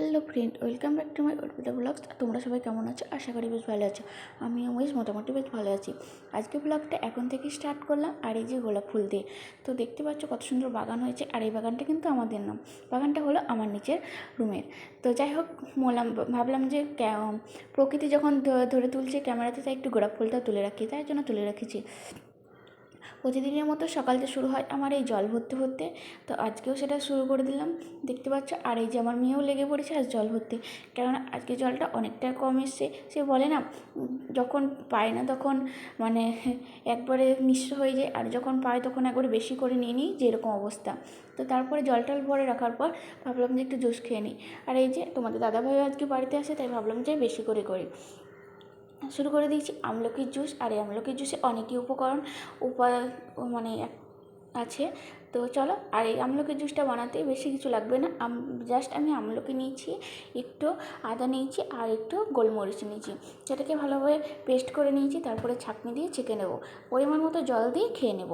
Hello friend, welcome back to my Arpita blogs. তোমরা সবাই কেমন আছো? আশা করি বেশ ভালো আছো। আমিও বেশ, মোটামুটি বেশ ভালো আছি। আজকে ব্লগটা এখন থেকে স্টার্ট করলাম, আর এই যে গোলাপ ফুল দিয়ে। তো দেখতে পাচ্ছ কত সুন্দর বাগান হয়েছে, আর এই বাগানটা কিন্তু আমাদের নাম। বাগানটা হলো আমার নিচের রুমের। তো যাই হোক, বললাম, ভাবলাম যে প্রকৃতি যখন ধরে তুলছে, ক্যামেরাতে তাই একটু গোলাপ ফুলটা তুলে রাখি, তাই জন্য তুলে রেখেছি। প্রতিদিনের মতো সকালটা শুরু হয় আমার এই জল ভরতে ভরতে। তো আজকেও সেটা শুরু করে দিলাম। দেখতে পাচ্ছ, আর এই যে আমার মেয়েও লেগে পড়েছে আজ জল ভরতে। কেননা আজকে জলটা অনেকটা কম এসছে। সে বলে না যখন পায় না তখন মানে একবারে মিশ্র হয়ে যায়। আর যখন পায় তখন একবারে বেশি করে নিয়ে নিই, যে এরকম অবস্থা। তো তারপরে জল টল ভরে রাখার পর ভাবলাম যে একটু জুস খেয়ে নিই। আর এই যে তোমাদের দাদাভাইও আজকে বাড়িতে আসে, তাই ভাবলাম যে বেশি করে করি। শুরু করে দিয়েছি আমলকির জুস আর এই আমলকির জুসে অনেকই উপকরণ উপায় মানে আছে। তো চলো আর এই আমলকির জুসটা বানাতে বেশি কিছু লাগবে না। আম জাস্ট আমি আমলকি নিয়েছি একটু আদা নিয়েছি আর একটু গোলমরিচ নিয়েছি। সেটাকে ভালোভাবে পেস্ট করে নিয়েছি তারপরে ছাঁকনি দিয়ে ছেঁকে নেব। পরিমাণ মতো জল দিয়ে খেয়ে নেব।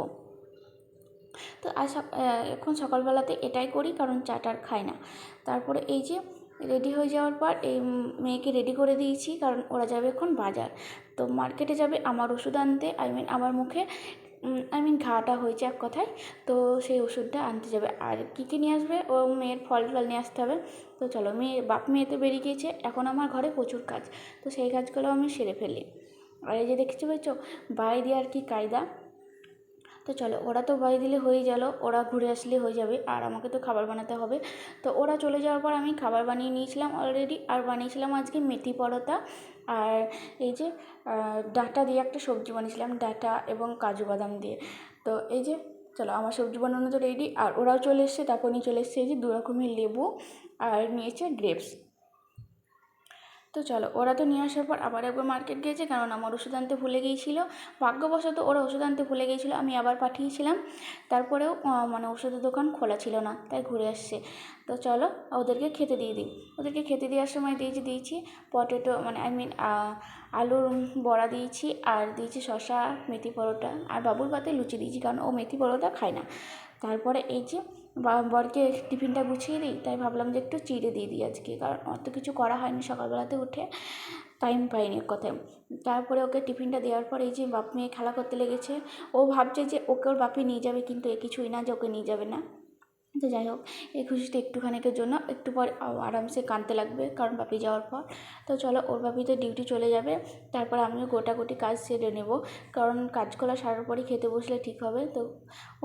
তো আহ, এখন সকালবেলাতে এটাই করি কারণ চাটা আর খাই না। তারপরে এই যে রেডি হয়ে যাওয়ার পর এই মেয়েকে রেডি করে দিয়েছি, কারণ ওরা যাবে এখন বাজার। তো মার্কেটে যাবে আমার ওষুধ আনতে আই মিন আমার মুখে আই মিন ঘাটা হয়েছে এক কথায়, তো সেই ওষুধটা আনতে যাবে। আর কী কী নিয়ে আসবে? ও মেয়ের ফল টল নিয়ে আসতে হবে। তো চলো, মেয়ে, বাপ মেয়ে তো বেরিয়ে গিয়েছে, এখন আমার ঘরে প্রচুর কাজ। তো সেই কাজগুলো আমি সেরে ফেলি। আর এই যে দেখতে পেয়েছ, বাই আর কি কায়দা। তো চলো, ওরা তো বাড়ি দিলে হয়ে গেল, ওরা ঘুরে আসলে হয়ে যাবে, আর আমাকে তো খাবার বানাতে হবে। তো ওরা চলে যাওয়ার পর আমি খাবার বানিয়ে নিয়েছিলাম অলরেডি আর বানিয়েছিলাম আজকে মেথি পরোটা, আর এই যে ডাটা দিয়ে একটা সবজি বানিয়েছিলাম, ডাটা এবং কাজু বাদাম দিয়ে। তো এই যে, চলো, আমার সবজি বানানো তো রেডি আর ওরাও চলে এসছে, তারপর নিয়ে চলে এসছে এই যে দু রকমের লেবু, আর নিয়েছে গ্রেপস তো চলো, ওরা তো নিয়ে আসার পর আবার একবার মার্কেট গিয়েছে কারণ আমার ওষুধ আনতে ভুলে গিয়েছিল। ভাগ্যবশত ওরা ওষুধ আনতে ভুলে গিয়েছিল, আমি আবার পাঠিয়েছিলাম। তারপরেও মানে ওষুধের দোকান খোলা ছিল না, তাই ঘুরে আসছে। তো চলো, ওদেরকে খেতে দিয়ে দিই। ওদেরকে খেতে দেওয়ার সময় দিয়েছি দিয়েছি পটেটো মানে আই মিন আলুর বড়া দিয়েছি, আর দিয়েছি শশা মেথি পরোটা, আর বাবুর পাতে লুচি দিয়েছি, কারণ ও মেথি পরোটা খায় না। তারপরে এই যে বরকে টিফিনটা গুছিয়ে দিই, তাই ভাবলাম যে একটু চিড়ে দিয়ে দিই আজকে, কারণ অত কিছু করা হয়নি সকালবেলাতে উঠে টাইম পাইনি এক কথায়। তারপরে ওকে টিফিনটা দেওয়ার পর এই যে বাপ মেয়ে খেলা করতে লেগেছে, ও ভাবছে যে ওকে ওর বাপি নিয়ে যাবে, কিন্তু এ কিছুই না যে ওকে নিয়ে যাবে না। তো যাই হোক, এই খুশিটা একটুখানিকের জন্য, একটু পর আরামসে কাঁদতে লাগবে কারণ বাপি যাওয়ার পর। তো চলো, ওর বাপি তো ডিউটি চলে যাবে, তারপর আমিও গোটাগুটি কাজ সেরে নেব। কারণ কাজগুলো সারার পরই খেতে বসলে ঠিক হবে। তো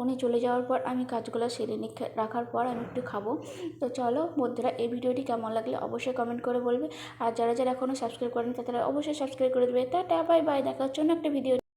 উনি চলে যাওয়ার পর আমি কাজগুলো সেরে নি রাখার পর আমি একটু খাব। তো চলো বন্ধুরা, এই ভিডিওটি কেমন লাগলে অবশ্যই কমেন্ট করে বলবে। আর যারা যারা এখনও সাবস্ক্রাইব করেন, তারা অবশ্যই সাবস্ক্রাইব করে দেবে। টাটা বাই বাই দেখার জন্য একটা ভিডিও